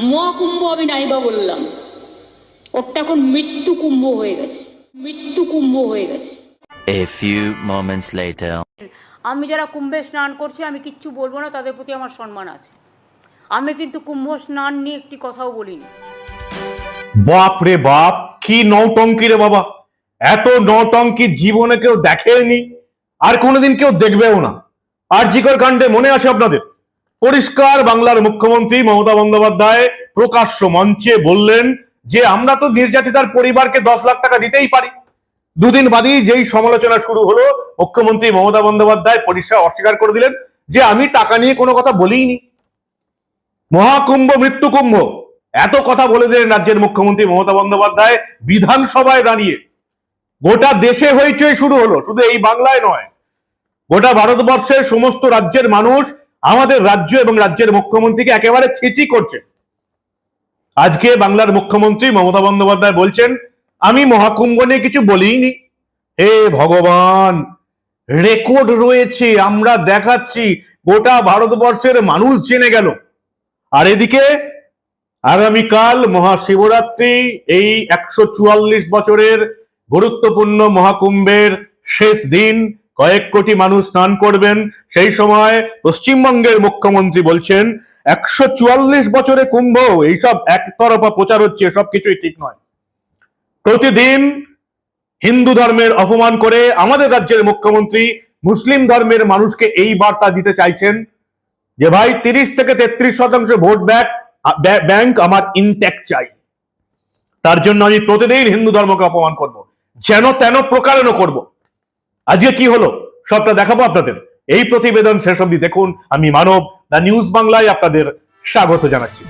মহাকুম্ভ আমি নাইবা বললাম। ওরটা এখন মৃত্যু কুম্ভ হয়ে গেছে। মৃত্যু কুম্ভ হয়ে গেছে। A few moments later. আমি যারা কুম্ভে স্নান করছি আমি কিচ্ছু বলব না তাদের প্রতি আমার সম্মান আছে। আমি কিন্তু কুম্ভ স্নান নিয়ে একটি কথাও বলিনি। বাপ রে বাপ কি নৌটঙ্কি রে বাবা। এত নৌটঙ্কি জীবনে কেউ দেখেনি আর কোনোদিন কেউ দেখবেও না। আর জিকর কাণ্ডে মনে আছে আপনাদের? পরিষ্কার বাংলার মুখ্যমন্ত্রী মমতা বন্দ্যোপাধ্যায় প্রকাশ্য মঞ্চে বললেন যে আমরা তো নির্যাতিতার পরিবারকে দশ লাখ টাকা দিতেই পারি। দুদিন বাদেই যেই সমালোচনা শুরু হলো, মুখ্যমন্ত্রী মমতা বন্দ্যোপাধ্যায় পরিষ্কার অস্বীকার করে দিলেন যে আমি টাকা নিয়ে কোনো কথা বলিনি। মহাকুম্ভ মৃত্যু কুম্ভ, এত কথা বলে দিলেন রাজ্যের মুখ্যমন্ত্রী মমতা বন্দ্যোপাধ্যায় বিধানসভায় দাঁড়িয়ে। গোটা দেশে হইচই শুরু হলো, শুধু এই বাংলায় নয়, গোটা ভারতবর্ষের সমস্ত রাজ্যের মানুষ আমাদের রাজ্য এবং রাজ্যের মুখ্যমন্ত্রীকে একেবারে ছিচি করছে। আজকে বাংলার মুখ্যমন্ত্রী মমতা বন্দ্যোপাধ্যায় বলছেন, আমি মহাকুম্ভ নিয়ে কিছু বলিনি। হে ভগবান রেকর্ড রয়েছে, আমরা দেখাচ্ছি, গোটা ভারতবর্ষের মানুষ জেনে গেল। আর এদিকে আগামীকাল মহাশিবরাত্রি, এই একশো চুয়াল্লিশ বছরের গুরুত্বপূর্ণ মহাকুম্ভের শেষ দিন। কয়েক কোটি মানুষ স্নান করবেন। সেই সময় পশ্চিমবঙ্গের মুখ্যমন্ত্রী বলছেন, একশো চুয়াল্লিশ বছরে কুম্ভ, এইসব একতরফা প্রচার হচ্ছে সব কিছুই ঠিক নয়। প্রতিদিন হিন্দু ধর্মের অপমান করে আমাদের রাজ্যের মুখ্যমন্ত্রী মুসলিম ধর্মের মানুষকে এই বার্তা দিতে চাইছেন যে, ভাই, তিরিশ থেকে তেত্রিশ শতাংশ ভোট ব্যাক ব্যাংক আমার ইনট্যাক্ট চাই। তার জন্য আমি প্রতিদিন হিন্দু ধর্মকে অপমান করব। যেন তেন প্রকারণ করব। আজকে কি হলো? সবটা দেখাবো আপনাদের। এই প্রতিবেদন শেষ অব্দি দেখুন। আমি মানব, দা নিউজ বাংলায় আপনাদের স্বাগত জানাচ্ছি।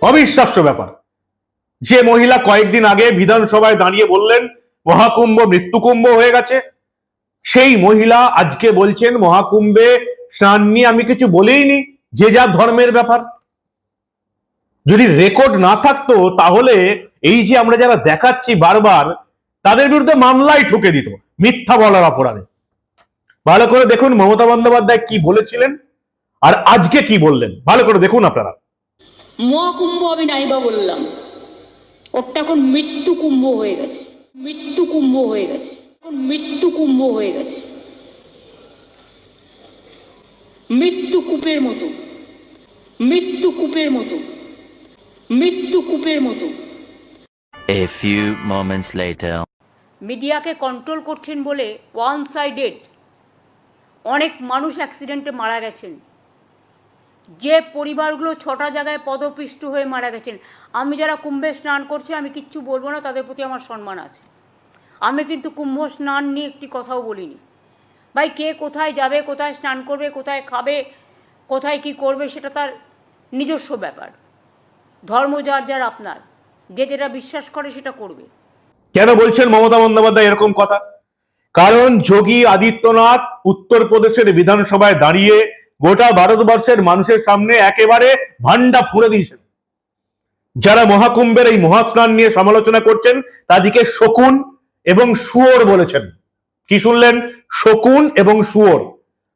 অবিশ্বাস্য ব্যাপার। যে মহিলা কয়েকদিন আগে বিধানসভায় দাঁড়িয়ে বললেন, মহাকুম্ভ মৃত্যুকুম্ভ হয়ে গেছে। সেই মহিলা আজকে বলছেন, মহাকুম্ভে স্নান নিয়ে আমি কিছু বলেইনি যে যা ধর্মের ব্যাপার। যদি রেকর্ড না থাকতো, তাহলে এই যে আমরা যারা দেখাচ্ছি বারবার তাদের বিরুদ্ধে মামলাই ঠুকে দিত মিথ্যা বলার অপরাধে। ভালো করে দেখুন মমতা বন্দ্যোপাধ্যায় কি বলেছিলেন আর আজকে কি বললেন। ভালো করে দেখুন আপনারা। মহাকুম্ভ আমি নাইবা বললাম। ওরটা এখন মৃত্যু কুম্ভ হয়ে গেছে। মৃত্যু কুম্ভ হয়ে গেছে। এখন মৃত্যু কুম্ভ হয়ে গেছে। মৃত্যু কূপের মতো। মৃত্যু কূপের মতো। মৃত্যু কূপের মতো। A few moments later. মিডিয়াকে কন্ট্রোল করছেন বলে ওয়ান সাইডেড অনেক মানুষ অ্যাক্সিডেন্টে মারা গেছেন। যে পরিবারগুলো ছটা জায়গায় পদপিষ্ট হয়ে মারা গেছেন, আমি যারা কুম্ভে স্নান করছি, আমি কিচ্ছু বলব না, তাদের প্রতি আমার সম্মান আছে। আমি কিন্তু কুম্ভ স্নান নিয়ে একটি কথাও বলিনি। ভাই, কে কোথায় যাবে, কোথায় স্নান করবে, কোথায় খাবে, কোথায় কি করবে, সেটা তার নিজস্ব ব্যাপার। ধর্ম যার যার আপনার। যে যেটা বিশ্বাস করে, সেটা করবে। কেন বলছেন মমতা বন্দ্যোপাধ্যায় এরকম কথা? কারণ যোগী আদিত্যনাথ উত্তরপ্রদেশের বিধানসভায় দাঁড়িয়ে গোটা ভারতবর্ষের মানুষের সামনে একেবারে ভান্ডা ফুঁড়ে দিয়েছেন। যারা মহাকুম্ভের এই মহাস্নান নিয়ে সমালোচনা করছেন, তাদেরকে শকুন এবং শুয়োর বলেছেন। কি শুনলেন? শকুন এবং শুয়োর।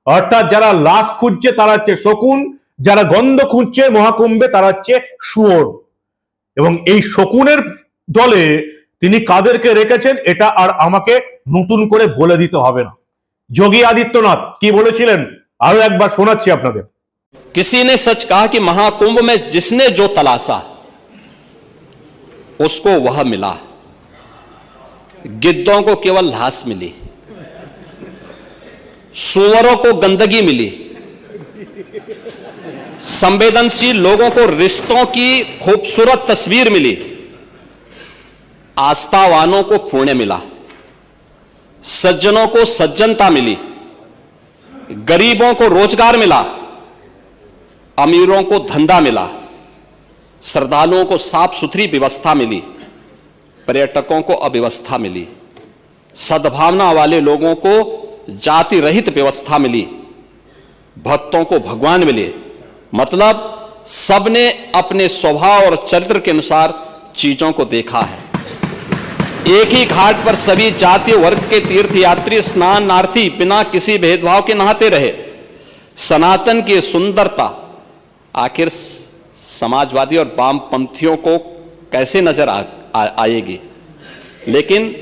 অর্থাৎ যারা লাশ খুঁজছে, তারা হচ্ছে শকুন। যারা গন্ধ খুঁজছে মহাকুম্ভে, তারা হচ্ছে শুয়োর। এবং এই শকুনের দলে তিনি কাদেরকে রেখেছেন এটা আর আমাকে নতুন করে বলে দিতে হবে না যোগী আদিত্যনাথ কি বলেছিলেন আরো একবার শোনাচ্ছি আপনাদের किसी ने सच कहा कि महाकुंभ में जिसने जो तलाशा उसको वह मिला गिद्धों को केवल लाश मिली सुअरों को गंदगी मिली संवेदनशील लोगों को रिश्तों की खूबसूरत तस्वीर मिली आस्थावानों को पुण्य मिला, सज्जनों को सज्जनता मिली, गरीबों को रोज़गार मिला, अमीरों को धंधा मिला, श्रद्धालुओं को साफ़ सुथरी व्यवस्था मिली, पर्यटकों को अव्यवस्था मिली, सद्भावना वाले लोगों को जाति रहित व्यवस्था मिली, भक्तों को भगवान मिले। मतलब सबने अपने स्वभाव और चरित्र के अनुसार चीज़ों को देखा है। एक ही घाट पर सभी जाति वर्ग के तीर्थयात्री स्नानार्थी बिना किसी भेदभाव के नहाते रहे सनातन की सुंदरता आखिर समाजवादी और वामपंथियों को कैसे नजर आ, आ, आएगी लेकिन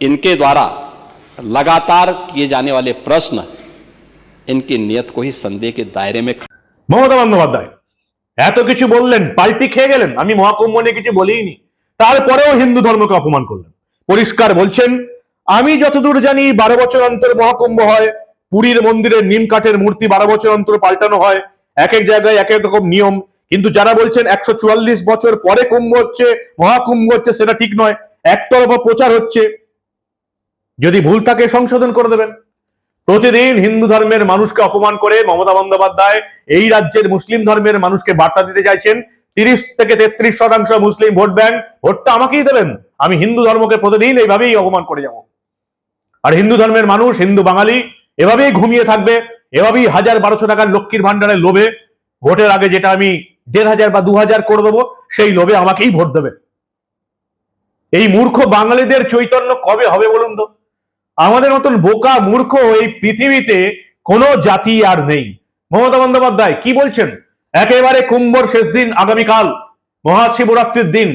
इनके द्वारा लगातार किए जाने वाले प्रश्न इनकी नियत को ही संदेह के दायरे में মমতা বন্দ্যোপাধ্যায় এত কিছু বললেন পাল্টি খেয়ে গেলেন আমি মহাকুম্ভ নিয়ে কিছু বলিনি তারপরেও হিন্দু ধর্মকে অপমান করলেন। পরিষ্কার বলছেন, আমি যতদূর জানি বারো বছর অন্তর মহাকুম্ভ হয়, পুরীর মন্দিরের নিম কাঠের মূর্তি বারো বছর অন্তর পাল্টানো হয়, এক এক জায়গায় এক এক রকম নিয়ম। কিন্তু যারা বলছেন একশো চুয়াল্লিশ বছর পরে কুম্ভ হচ্ছে, মহাকুম্ভ হচ্ছে, সেটা ঠিক নয়, একতরফা প্রচার হচ্ছে। যদি ভুল থাকে সংশোধন করে দেবেন। প্রতিদিন হিন্দু ধর্মের মানুষকে অপমান করে মমতা বন্দ্যোপাধ্যায় এই রাজ্যের মুসলিম ধর্মের মানুষকে বার্তা দিতে চাইছেন। তিরিশ থেকে তেত্রিশ শতাংশ মুসলিম ভোট ব্যাংক, ভোটটা আমাকেই দেবেন। আমি হিন্দু ধর্মকে প্রতিদিন এইভাবেই অপমান করে যাব। আর হিন্দু ধর্মের মানুষ, হিন্দু বাঙালি, এভাবেই ঘুমিয়ে থাকবে, এভাবেই হাজার বারোশো টাকার লক্ষ্মীর ভান্ডারের লোভে, ভোটের আগে যেটা আমি দেড় হাজার বা দু হাজার করে দেবো, সেই লোভে আমাকেই ভোট দেবে। এই মূর্খ বাঙালিদের চৈতন্য কবে হবে বলুন তো? আমাদের মতন বোকা মূর্খ এই পৃথিবীতে কোনো জাতি আর নেই। মমতা বন্দ্যোপাধ্যায়, কি বলছেন? একেবারে কুম্ভর শেষ দিন আগামীকাল, মহাশিবরাত্রির দিন।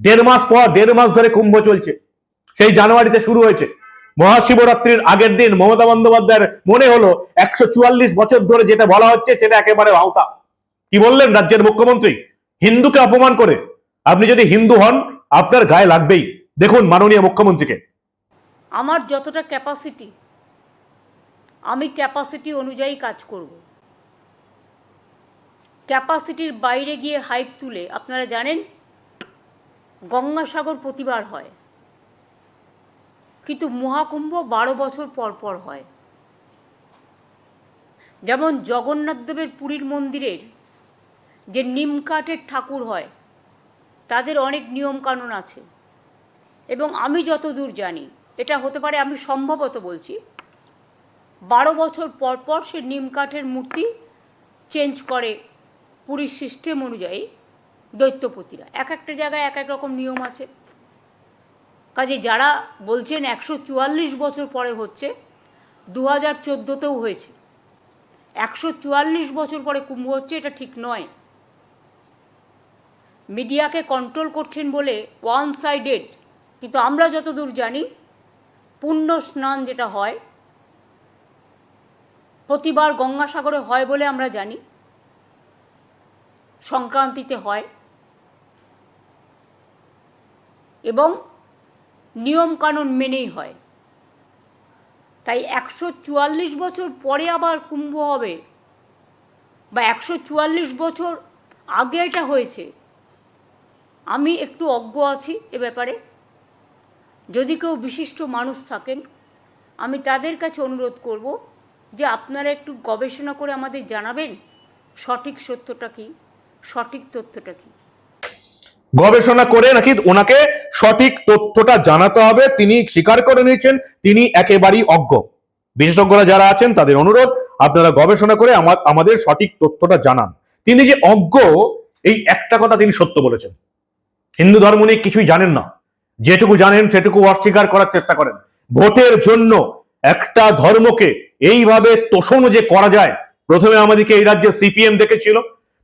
দেড় মাস পর, দেড় মাস ধরে কুম্ভ চলছে। সেই জানুয়ারিতে শুরু হয়েছে। মহাশিবরাত্রির আগের দিন মমতা বন্দ্যোপাধ্যায়ের মনে হলো একশো চুয়াল্লিশ বছর ধরে যেটা বলা হচ্ছে সেটা একেবারে আওতা কি বললেন রাজ্যের মুখ্যমন্ত্রী? হিন্দুকে অপমান করে। আপনি যদি হিন্দু হন, আপনার গায়ে লাগবেই। দেখুন মাননীয় মুখ্যমন্ত্রীকে। আমার যতটা ক্যাপাসিটি আমি ক্যাপাসিটি অনুযায়ী কাজ করব। ক্যাপাসিটির বাইরে গিয়ে হাইপ তুলে, আপনারা জানেন, গঙ্গাসাগর প্রতিবার হয়। কিন্তু মহাকুম্ভ বারো বছর পর পর হয়। যেমন জগন্নাথদেবের পুরীর মন্দিরের যে নিমকাঠের ঠাকুর হয়, তাদের অনেক নিয়মকানুন আছে। এবং আমি যতদূর জানি, এটা হতে পারে আমি সম্ভবত বলছি, বারো বছর পর পর সে নিমকাঠের মূর্তি চেঞ্জ করে পুরীর সিস্টেম অনুযায়ী দৈত্যপতিরা। এক একটা জায়গায় এক এক রকম নিয়ম আছে। কাজে যারা বলছেন একশো চুয়াল্লিশ বছর পরে হচ্ছে দু হাজার চোদ্দোতেও হয়েছে। একশো চুয়াল্লিশ বছর পরে কুম্ভ হচ্ছে, এটা ঠিক নয়। মিডিয়াকে কন্ট্রোল করছেন বলে ওয়ান সাইডেড কিন্তু আমরা যতদূর জানি পুণ্য স্নান যেটা হয়, প্রতিবার গঙ্গাসাগরে হয় বলে আমরা জানি। সংক্রান্তিতে হয়। এবং নিয়মকানুন মেনেই হয়। তাই একশো চুয়াল্লিশ বছর পরে আবার কুম্ভ হবে বা একশো চুয়াল্লিশ বছর আগে এটা হয়েছে, আমি একটু অজ্ঞ আছি এ ব্যাপারে। যদি কেউ বিশিষ্ট মানুষ থাকেন, আমি তাদের কাছে অনুরোধ করব যে আপনারা একটু গবেষণা করে আমাদের জানাবেন সঠিক সত্যটা কি। সঠিক তথ্যটা কি? গবেষণা করে নাকি ওনাকে সঠিক তথ্যটা জানাতে হবে? তিনি স্বীকার করে নিয়েছেন, তিনি একেবারেই অজ্ঞ। বিশেষজ্ঞরা যারা আছেন, তাদের অনুরোধ, আপনারা গবেষণা করে আমাদের সঠিক তথ্যটা জানান। তিনি যে অজ্ঞ, এই একটা কথা তিনি সত্য বলেছেন। হিন্দু ধর্ম নিয়ে কিছুই জানেন না। যেটুকু জানেন, সেটুকু অস্বীকার করার চেষ্টা করেন। ভোটের জন্য একটা ধর্মকে এইভাবে তোষণ যে করা যায়, প্রথমে আমাদেরকে এই রাজ্যে সিপিএম দেখেছিল।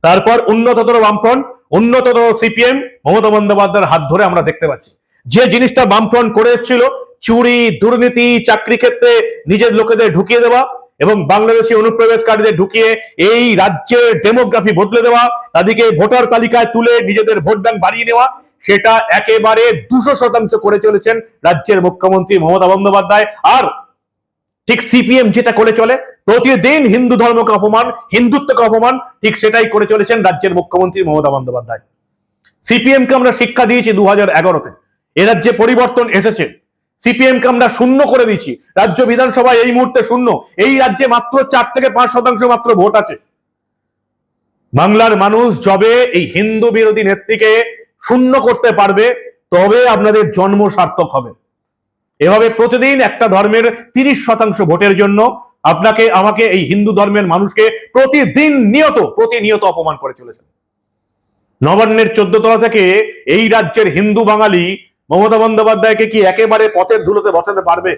তারপর উন্নততর বামফ্রন্ট, উন্নততর সিপিএম, মমতা বন্দ্যোপাধ্যায়ের হাত ধরে আমরা দেখতে পাচ্ছি। যে জিনিসটা বামফ্রন্ট করে এসেছিল, চুরি, দুর্নীতি, চাকরি ক্ষেত্রে নিজের লোকেদের ঢুকিয়ে দেওয়া এবং বাংলাদেশি অনুপ্রবেশকারীদের ঢুকিয়ে এই রাজ্যের ডেমোগ্রাফি বদলে দেওয়া, তাদেরকে ভোটার তালিকায় তুলে নিজেদের ভোট ব্যাংক বাড়িয়ে নেওয়া, সেটা একেবারে দুশো শতাংশ করে চলেছেন রাজ্যের মুখ্যমন্ত্রী মমতা বন্দ্যোপাধ্যায়। আর ঠিক সিপিএম যেটা করে চলে, প্রতিদিন হিন্দু ধর্মকে অপমান, হিন্দুত্বকে অপমান, ঠিক সেটাই করে চলেছেন রাজ্যের মুখ্যমন্ত্রী মমতা বন্দ্যোপাধ্যায়। সিপিএম কে আমরা শিক্ষা দিয়েছি দু হাজার এগারোতে। এ রাজ্যে পরিবর্তন এসেছে। সিপিএম কে আমরা শূন্য করে দিয়েছি। রাজ্য বিধানসভায় এই মুহূর্তে শূন্য। এই রাজ্যে মাত্র চার থেকে পাঁচ শতাংশ মাত্র ভোট আছে। বাংলার মানুষ যবে এই হিন্দু বিরোধী নেত্রীকে শূন্য করতে পারবে, তবে আপনাদের জন্ম সার্থক হবে। এভাবে প্রতিদিন একটা ধর্মের তিরিশ শতাংশ ভোটের জন্য আপনাকে, আমাকে এই হিন্দু ধর্মের মানুষকে প্রতিদিন নিয়ত, প্রতিনিয়ত অপমান করে চলেছেন। নবান্নের চোদ্দ তলা থেকে এই রাজ্যের হিন্দু বাঙালি মমতা বন্দ্যোপাধ্যায়কে কি একেবারে পথের ধুলোতে বসাতে পারবে?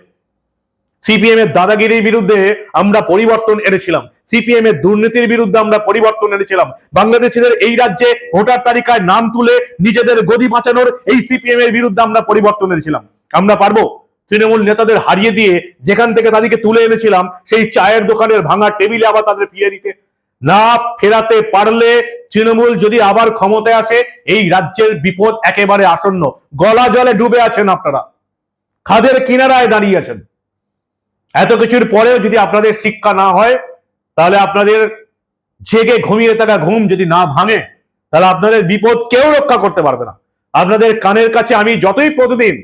সিপিএম এর দাদাগিরির বিরুদ্ধে আমরা পরিবর্তন এনেছিলাম। সিপিএম এর দুর্নীতির বিরুদ্ধে আমরা পরিবর্তন এনেছিলাম। বাংলাদেশিদের এই রাজ্যে ভোটার তালিকায় নাম তুলে নিজেদের গদি বাঁচানোর এই সিপিএম এর বিরুদ্ধে আমরা পরিবর্তন এনেছিলাম। আমরা পারব? তৃণমূল নেতাদের হারিয়ে দিয়ে যেখান থেকে তাদেরকে তুলে এনেছিলাম, সেই চায়ের দোকানের ভাঙা টেবিলে আবার তাদের ফিরিয়ে দিতে। না ফেরাতে পারলে তৃণমূল যদি আবার ক্ষমতায় আসে, এই রাজ্যের বিপদ একেবারে আসন্ন। গলা জলে ডুবে আছেন আপনারা। খাদের কিনারায় দাঁড়িয়ে আছেন। এত কিছুর পরেও যদি আপনাদের শিক্ষা না হয়, তাহলে আপনাদের জেগে ঘুমিয়ে থাকা ঘুম যদি না ভাঙে, তাহলে আপনাদের বিপদ কেউ রক্ষা করতে পারবে না। আপনাদের কানের কাছে আমি যতই প্রতিদিন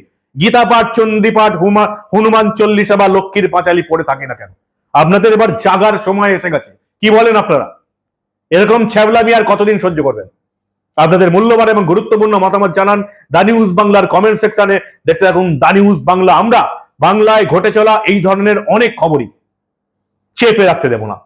গীতা পাঠ, চণ্ডী পাঠ, হুমা, হনুমান চল্লিশা বা লক্ষ্মীর পাঁচালি পড়ে থাকে না কেন? আপনাদের এবার জাগার সময় এসে গেছে। কি বলেন আপনারা? এরকম ছ্যাবলামি আর কতদিন সহ্য করবেন? আপনাদের মূল্যবান এবং গুরুত্বপূর্ণ মতামত জানান দা নিউজ বাংলার কমেন্ট সেকশনে। দেখতে থাকুন দা নিউজ বাংলা। আমরা বাংলায় ঘটে চলা এই ধরনের অনেক খবরই চেপে রাখতে দেব না।